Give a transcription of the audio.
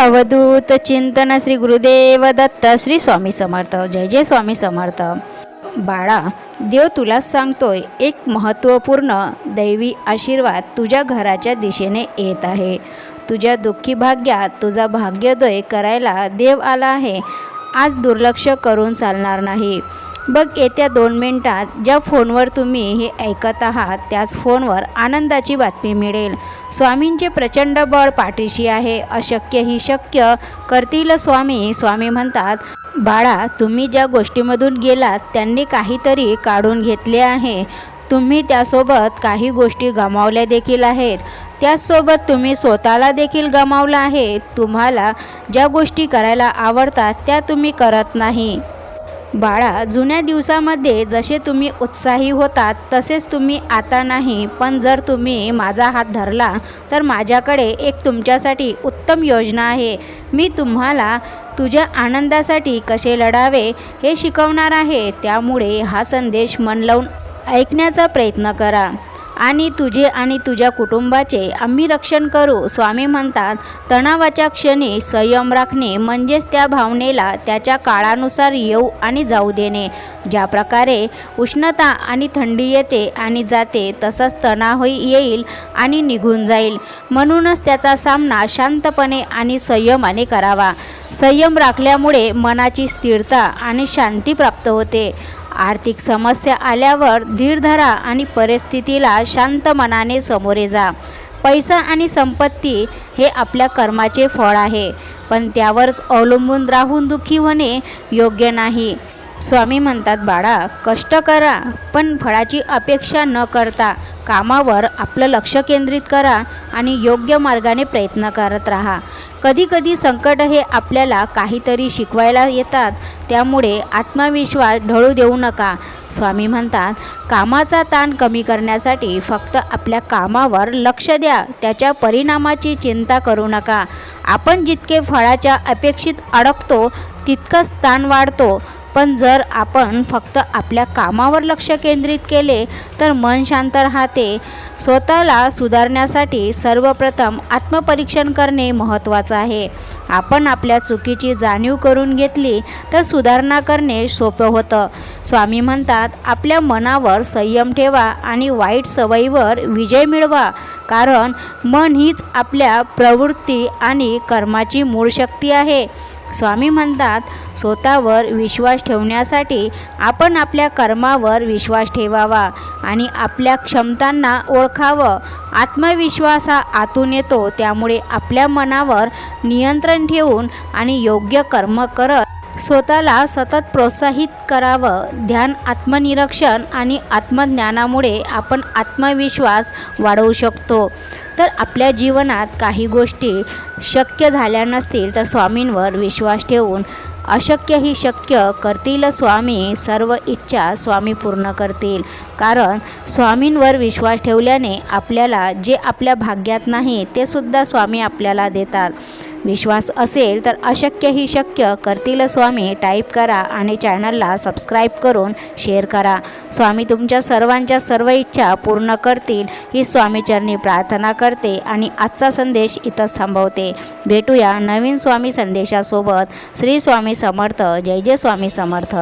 अवधूत चिंतन श्री गुरुदेव दत्त श्री स्वामी समर्थ. जय जय स्वामी समर्थ. बाळा देव तुला सांगतोय एक महत्त्वपूर्ण दैवी आशीर्वाद तुझ्या घराच्या दिशेने येत आहे. तुझ्या दुःखी भाग्यात तुझा भाग्योदय करायला देव आला आहे. आज दुर्लक्ष करून चालणार नाही. बघ येत्या दोन मिनिटात ज्या फोनवर तुम्ही हे ऐकत आहात त्याच फोनवर आनंदाची बातमी मिळेल. स्वामींचे प्रचंड बळ पाठीशी आहे अशक्य ही शक्य करतील स्वामी. स्वामी म्हणतात बाळा तुम्ही ज्या गोष्टीमधून गेलात त्यांनी काहीतरी काढून घेतले आहे. तुम्ही त्यासोबत काही गोष्टी गमावल्या देखील आहेत. त्याचसोबत तुम्ही स्वतःला देखील गमावलं आहे. तुम्हाला ज्या गोष्टी करायला आवडतात त्या तुम्ही करत नाही. बाळा जुन्या दिवसामध्ये जसे तुम्ही उत्साही होतात तसेच तुम्ही आता नाही पण जर तुम्ही माझा हात धरला तर माझ्याकडे एक तुमच्यासाठी उत्तम योजना आहे. मी तुम्हाला तुझ्या आनंदासाठी कसे लढावे हे शिकवणार आहे त्यामुळे हा संदेश मन लावून ऐकण्याचा प्रयत्न करा. आणि तुझे आणि तुझ्या कुटुंबाचे आम्ही रक्षण करू. स्वामी म्हणतात तणावाच्या क्षणी संयम राखणे म्हणजेच त्या भावनेला त्याच्या काळानुसार येऊ आणि जाऊ देणे. ज्या प्रकारे उष्णता आणि थंडी येते आणि जाते तसंच तणावही येईल आणि निघून जाईल. म्हणूनच त्याचा सामना शांतपणे आणि संयमाने करावा. संयम राखल्यामुळे मनाची स्थिरता आणि शांती प्राप्त होते. आर्थिक समस्या आल्यावर धीर धरा आणि परिस्थितीला शांत मनाने सामोरे जा. पैसा आणि संपत्ती हे आपल्या कर्माचे फळ आहे पण त्यावरच अवलंबून राहून दुःखी होणे योग्य नाही. स्वामी म्हणतात बाळा कष्ट करा पण फळाची अपेक्षा न करता कामावर आपलं लक्ष केंद्रित करा आणि योग्य मार्गाने प्रयत्न करत राहा. कधीकधी संकट हे आपल्याला काहीतरी शिकवायला येतात. त्यामुळे आत्मविश्वास ढळू देऊ नका. स्वामी म्हणतात कामाचा ताण कमी करण्यासाठी फक्त आपल्या कामावर लक्ष द्या. त्याच्या परिणामाची चिंता करू नका. आपण जितके फळाच्या अपेक्षित अडकतो तितकंच ताण वाढतो. पण जर आपण फक्त आपल्या कामावर लक्ष केंद्रित केले तर मन शांत राहते. स्वतःला सुधारण्यासाठी सर्वप्रथम आत्मपरीक्षण करणे महत्त्वाचं आहे. आपण आपल्या चुकीची जाणीव करून घेतली तर सुधारणा करणे सोपं होतं. स्वामी म्हणतात आपल्या मनावर संयम ठेवा आणि वाईट सवयीवर विजय मिळवा. कारण मन हीच आपल्या प्रवृत्ती आणि कर्माची मूळ शक्ती आहे. स्वामी म्हणतात स्वतःवर विश्वास ठेवण्यासाठी आपण आपल्या कर्मावर विश्वास ठेवावा आणि आपल्या क्षमतांना ओळखावं. आत्मविश्वास हा आतून येतो त्यामुळे आपल्या मनावर नियंत्रण ठेवून आणि योग्य कर्म करत स्वतःला सतत प्रोत्साहित करावं. ध्यान आत्मनिरीक्षण आणि आत्मज्ञानामुळे आपण आत्मविश्वास वाढवू शकतो. तर आपल्या जीवनात काही गोष्टी शक्य झाल्या नसतील तर स्वामींवर विश्वास ठेवून अशक्य ही शक्य करतील स्वामी सर्व इच्छा स्वामी पूर्ण करतील. कारण स्वामींवर विश्वास ठेवल्याने आपल्याला जे आपल्या भाग्यात नाही ते सुद्धा स्वामी आपल्याला देतात. विश्वास असेल तर अशक्यही शक्य करतील स्वामी. टाईप करा आणि चॅनलला सबस्क्राईब करून शेअर करा. स्वामी तुमच्या सर्वांच्या सर्व इच्छा पूर्ण करतील. ही स्वामीचरणी प्रार्थना करते आणि आजचा संदेश इथंच थांबवते. भेटूया नवीन स्वामी संदेशासोबत. श्री स्वामी समर्थ. जय जय स्वामी समर्थ.